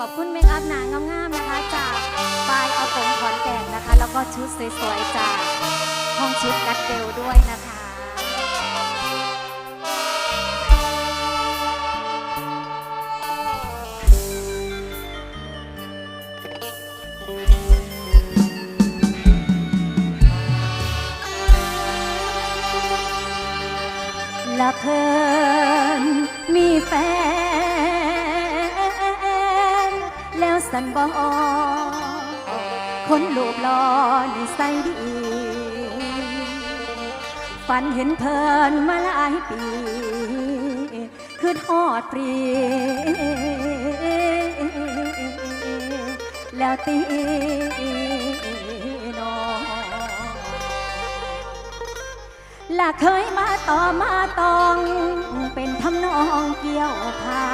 ขอบคุณเมคอัพหนางงามๆนะคะ จากบายเอาผมขอนแก่นนะคะ แล้วก็ชุดสวยๆจากห้องชุดกัดเตลด้วยนะคะ และเธอ สันบอคนลบลอในใส่ดี ฝันเห็นเพลินมาหลายปี คือทอดปรี แล้วตีนอละเคยมาต่อมาตอง เป็นทำนองเกี่ยวพา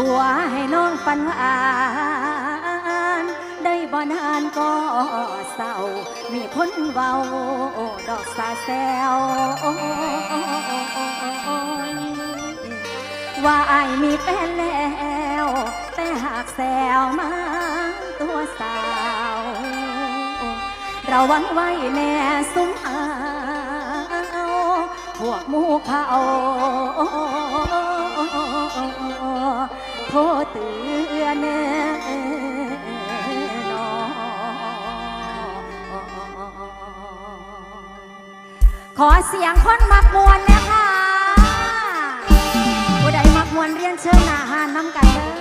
ตัวให้น้องฝันหวานได้บานานก็เศร้า มีคนเว้าดอกสาแซวว่าไอมีแฟนแล้ว แต่หากแซวมาตัวสาว ระวังไว้แน่สุ้มอาพวกมูเขา ขอเตือนน้องขอเสียงคนมักมวนนะคะผู้ใดมักมวนเรียนเชิญหนาหานน้ำกันเลย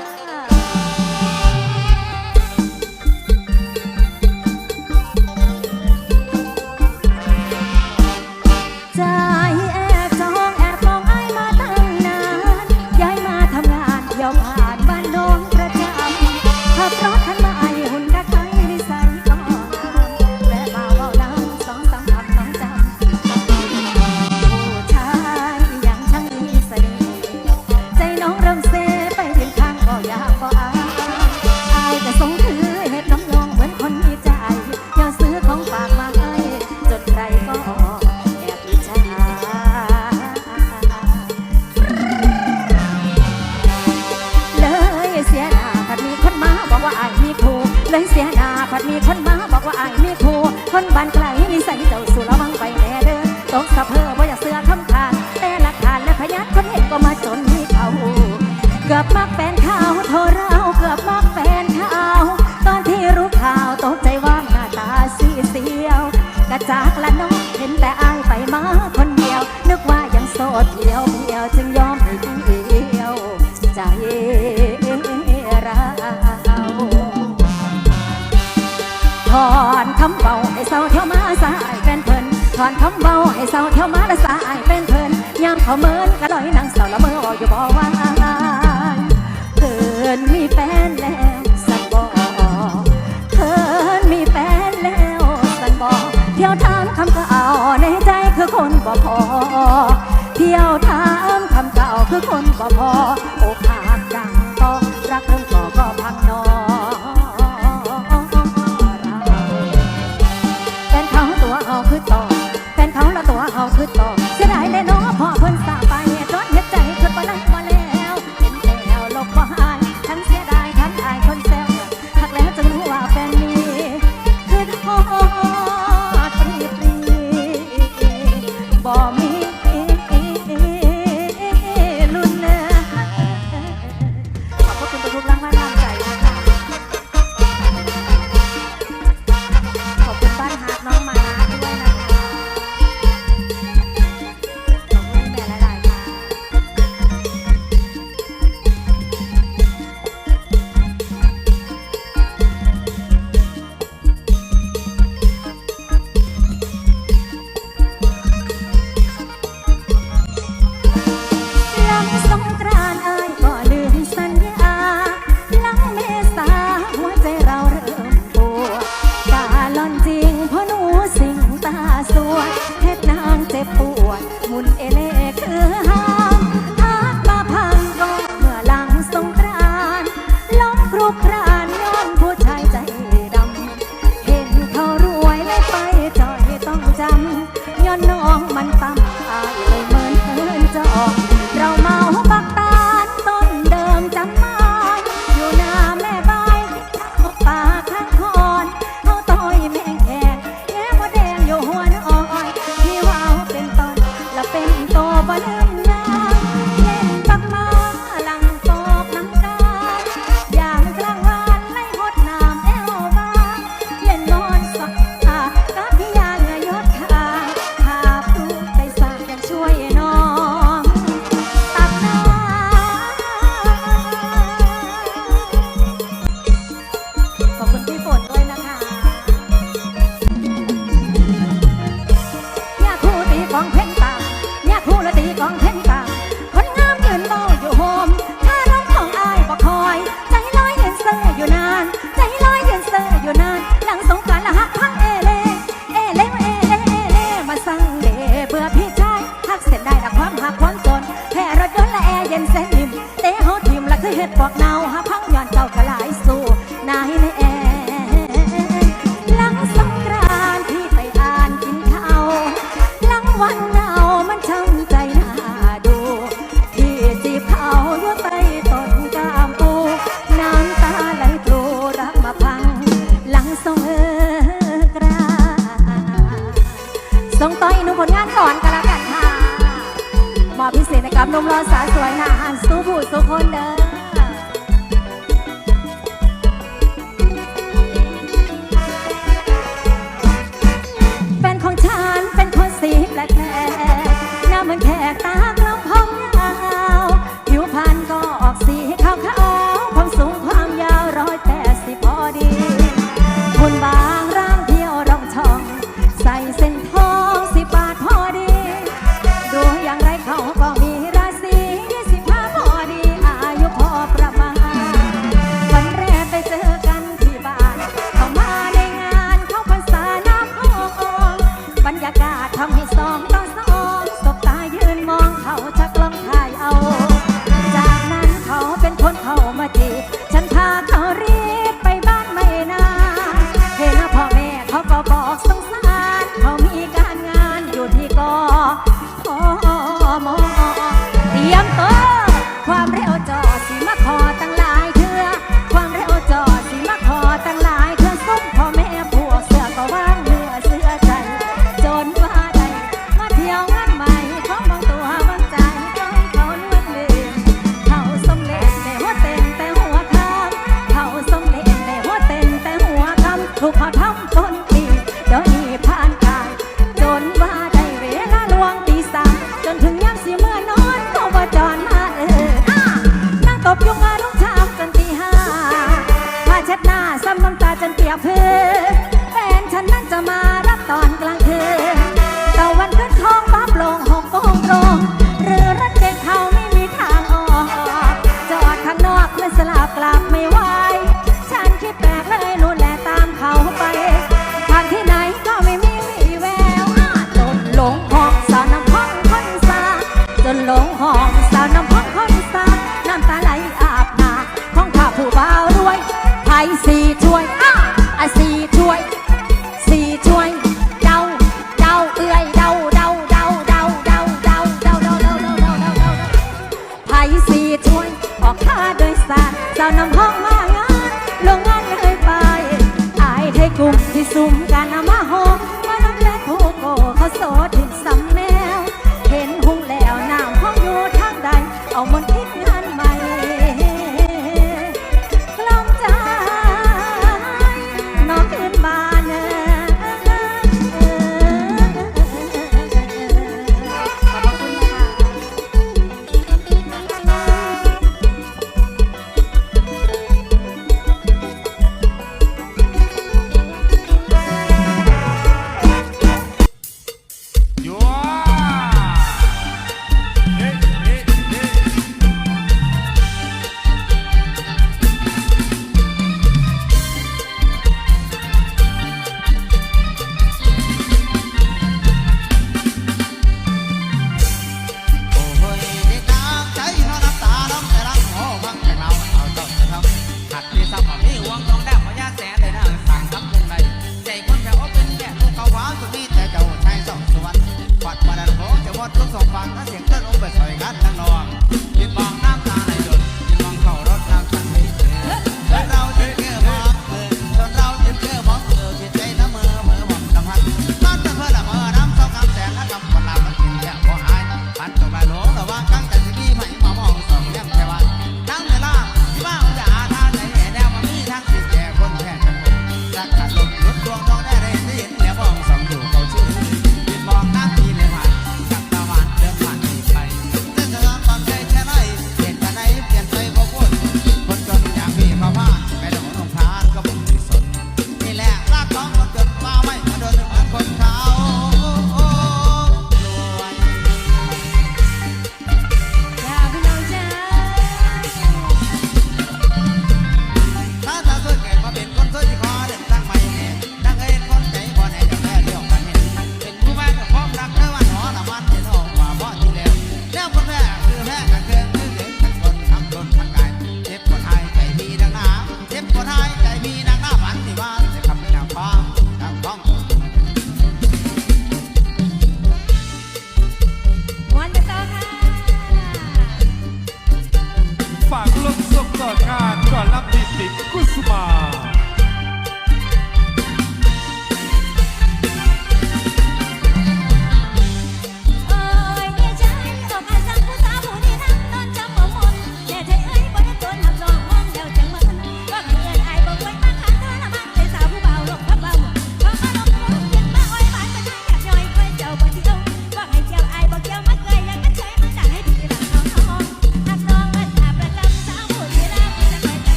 ันมีแฟน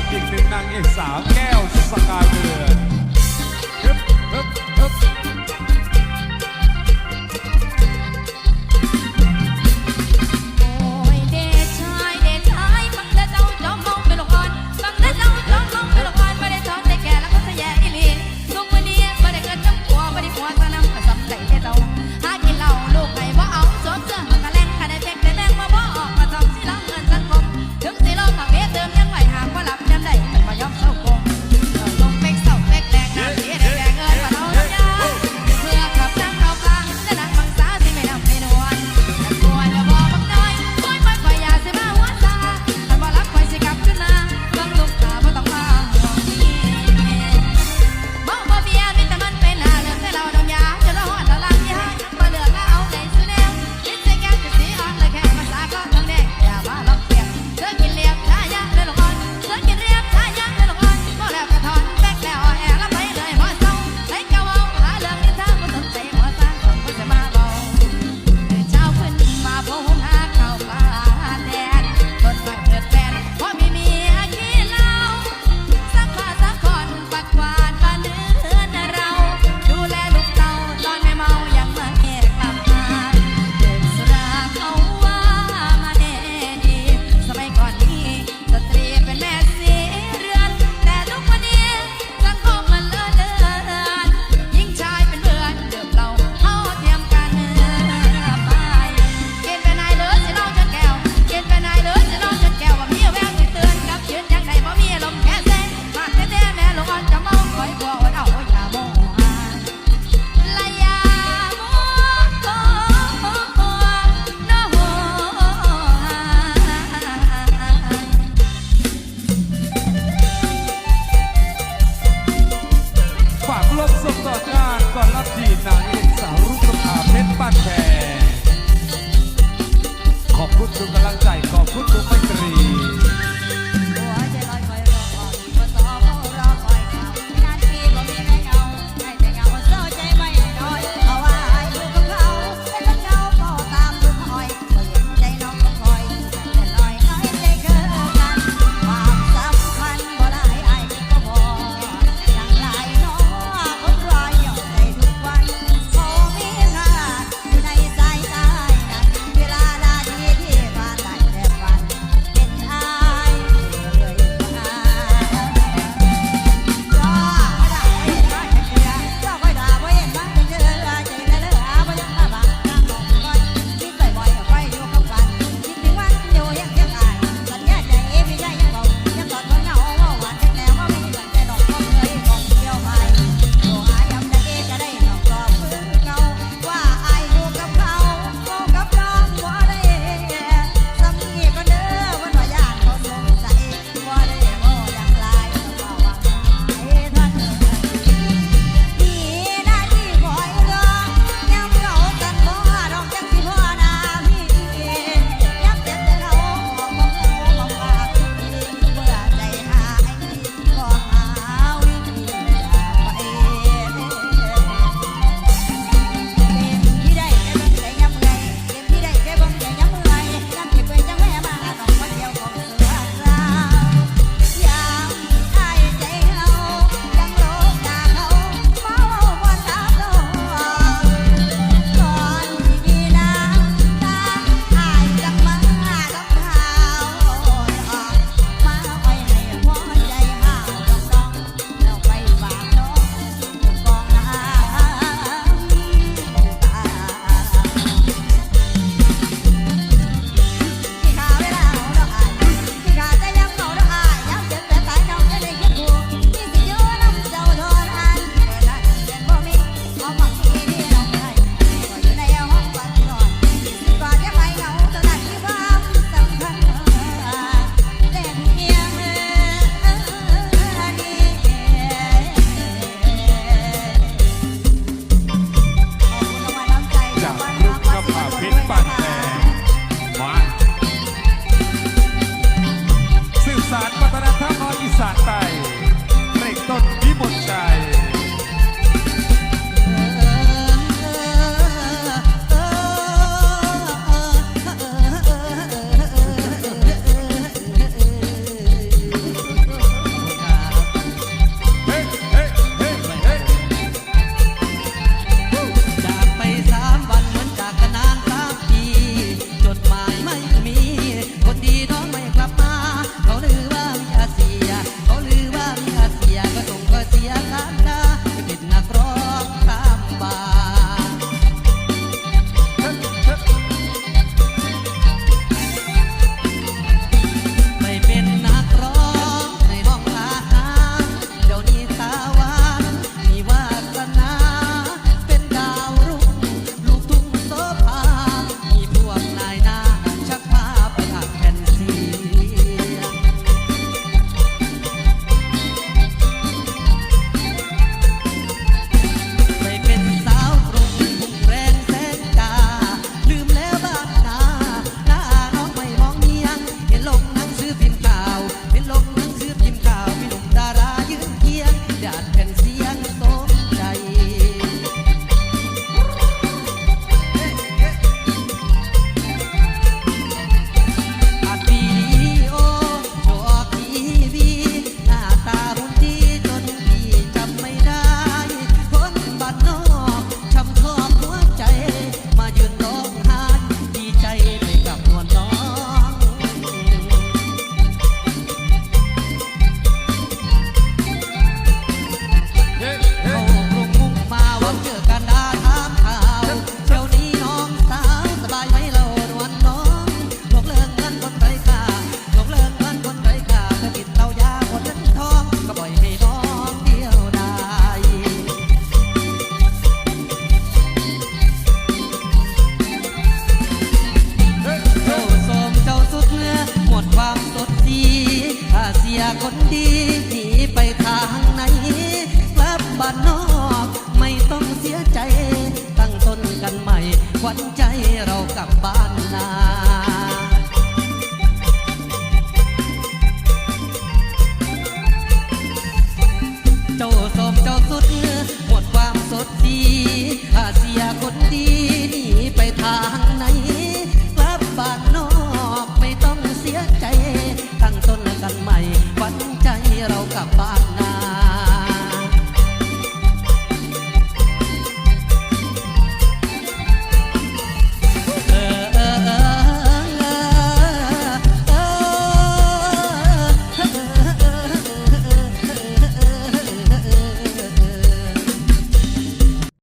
กับกหนึ่งนางเอกสาวแก้วสกายเดือน